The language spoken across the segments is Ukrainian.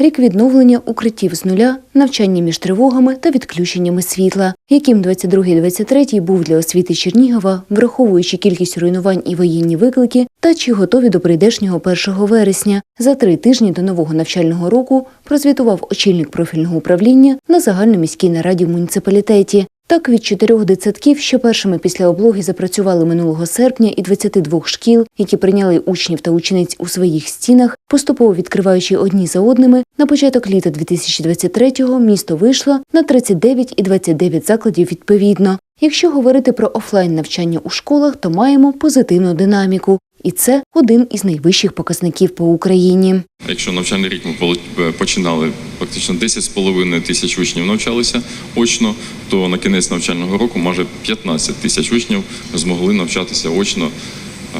рік відновлення укриттів з нуля, навчання між тривогами та відключеннями світла, яким 22-23 був для освіти Чернігова, враховуючи кількість руйнувань і воєнні виклики, та чи готові до прийдешнього 1 вересня. За три тижні до нового навчального року прозвітував очільник профільного управління на загальноміській нараді в муніципалітеті. Так, від чотирьох дитсадків, що першими після облоги запрацювали минулого серпня, і 22 шкіл, які прийняли учнів та учениць у своїх стінах, поступово відкриваючи одні за одними, на початок літа 2023-го місто вийшло на 39 і 29 закладів відповідно. Якщо говорити про офлайн навчання у школах, то маємо позитивну динаміку. І це один із найвищих показників по Україні. Якщо навчальний рік ми поле- починали практично 10,5 тисяч учнів навчалися очно, то на кінець навчального року майже 15 тисяч учнів змогли навчатися очно е,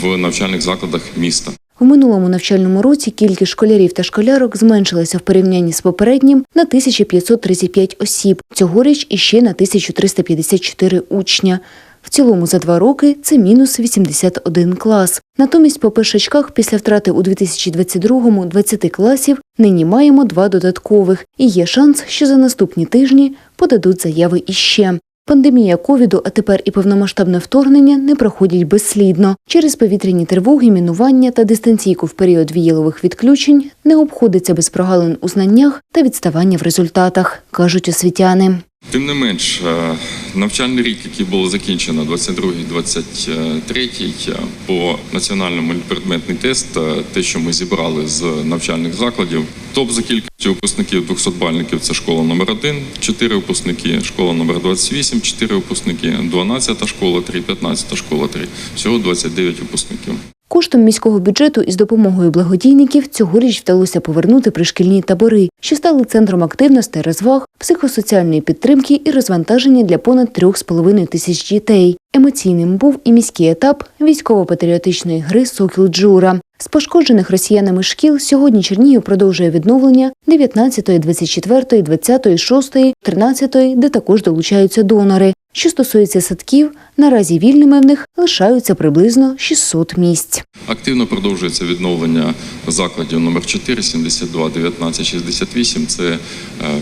в навчальних закладах міста. В минулому навчальному році кількість школярів та школярок зменшилася в порівнянні з попереднім на 1535 осіб, цьогоріч іще на 1354 учня. В цілому за два роки це мінус 81 клас. Натомість по першачках після втрати у 2022-му 20 класів нині маємо два додаткових, і є шанс, що за наступні тижні подадуть заяви іще. Пандемія ковіду, а тепер і повномасштабне вторгнення не проходять безслідно. Через повітряні тривоги, мінування та дистанційку в період віялових відключень не обходиться без прогалин у знаннях та відставання в результатах, кажуть освітяни. Тим не менш, е, навчальний рік, який було закінчено 22-23, е, по національному предметний тест, е, те, що ми зібрали з навчальних закладів, топ за кількістю випускників 200-бальників – це школа номер 1 4 випускники, школа номер 28 4 випускники, 12 школа 3, 15 школа 3. Всього 29 випускників. Коштом міського бюджету із допомогою благодійників цьогоріч вдалося повернути пришкільні табори, що стали центром активності, розваг, психосоціальної підтримки і розвантаження для понад трьох з половиною тисяч дітей. Емоційним був і міський етап військово-патріотичної гри Сокіл Джура. З пошкоджених росіянами шкіл сьогодні Чернігів продовжує відновлення 19, 24, 20, 6, 13, де також долучаються донори. Що стосується садків, наразі вільними в них лишаються приблизно 600 місць. Активно продовжується відновлення закладів номер 4, 72, 19, 68. Це е,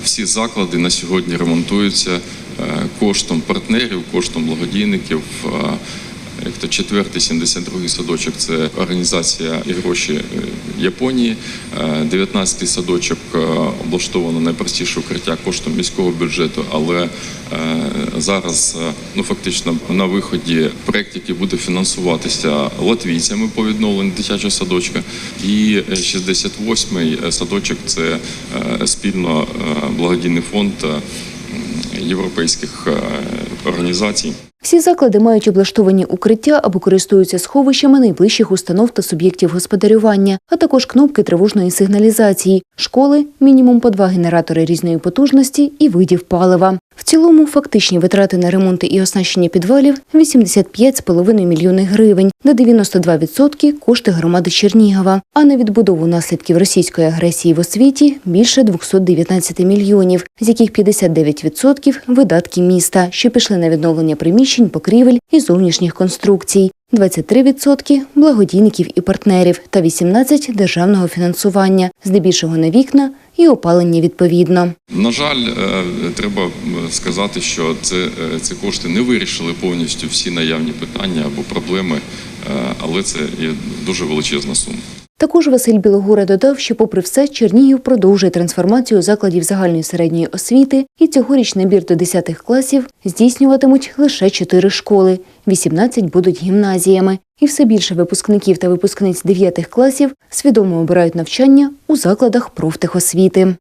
всі заклади на сьогодні ремонтуються е, коштом партнерів, коштом благодійників. Е, Як то четвертий 72-й садочок це організація і гроші е, Японії. Е, 19-й садочок е, облаштовано найпростіше укриття коштом міського бюджету, але е, зараз е, ну фактично на виході проект, який буде фінансуватися латвійцями по відновленню дитячого садочка, і е, 68-й садочок це е, спільно е, благодійний фонд е, європейських е, організацій. Всі заклади мають облаштовані укриття або користуються сховищами найближчих установ та суб'єктів господарювання, а також кнопки тривожної сигналізації, школи, мінімум по два генератори різної потужності і видів палива. В цілому фактичні витрати на ремонти і оснащення підвалів 85,5 мільйони гривень, на 92% кошти громади Чернігова. А на відбудову наслідків російської агресії в освіті більше 219 мільйонів, з яких 59% – видатки міста, що пішли на відновлення приміщень, покрівель і зовнішніх конструкцій. 23% – благодійників і партнерів та 18% – державного фінансування, здебільшого на вікна і опалення відповідно. На жаль, е, треба сказати, що це, е, ці кошти не вирішили повністю всі наявні питання або проблеми, е, але це є дуже величезна сума. Також Василь Білогура додав, що, попри все, Чернігів продовжує трансформацію закладів загальної середньої освіти, і цьогоріч набір до 10 класів здійснюватимуть лише 4 школи, 18 будуть гімназіями. І все більше випускників та випускниць 9 класів свідомо обирають навчання у закладах профтехосвіти.